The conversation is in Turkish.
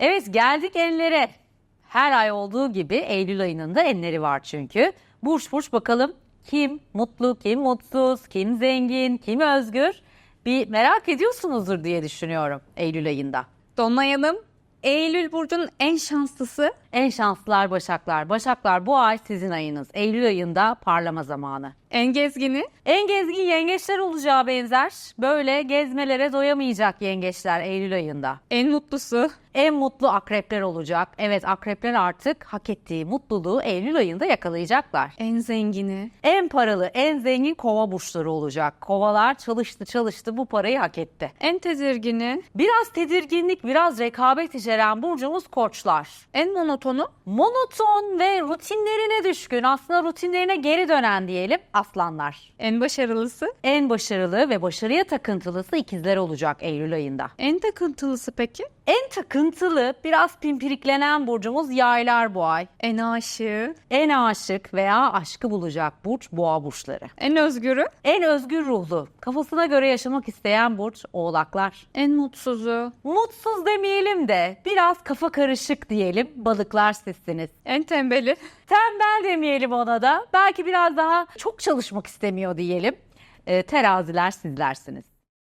Evet geldik enlere. Her ay olduğu gibi Eylül ayının da enleri var çünkü. Burç burç bakalım kim mutlu, kim mutsuz, kim zengin, kim özgür? Bir merak ediyorsunuzdur diye düşünüyorum Eylül ayında. Dolunay Hanım, Eylül Burcu'nun en şanslısı. En şanslılar Başaklar. Başaklar bu ay sizin ayınız. Eylül ayında parlama zamanı. En gezgini. En gezgin yengeçler olacağı benzer. Böyle gezmelere doyamayacak yengeçler Eylül ayında. En mutlusu. En mutlu akrepler olacak. Evet akrepler artık hak ettiği mutluluğu Eylül ayında yakalayacaklar. En zengini. En paralı, en zengin kova burçları olacak. Kovalar çalıştı çalıştı bu parayı hak etti. En tedirgini. Biraz tedirginlik, biraz rekabet içeren burcumuz koçlar. En monotonu. Monoton ve rutinlerine düşkün, aslında rutinlerine geri dönen diyelim aslanlar. En başarılısı. En başarılı ve başarıya takıntılısı ikizler olacak Eylül ayında. En takıntılısı peki? En takıntılı, biraz pimpiriklenen burcumuz yaylar bu ay. En aşığı. En aşık veya aşkı bulacak burç boğa burçları. En özgürü. En özgür ruhlu, kafasına göre yaşamak isteyen burç oğlaklar. En mutsuzu. Mutsuz demeyelim de biraz kafa karışık diyelim balıklar sizsiniz. En tembeli. Tembel demeyelim ona da belki biraz daha çok çalışmak istemiyor diyelim. Ee, teraziler sizlersiniz.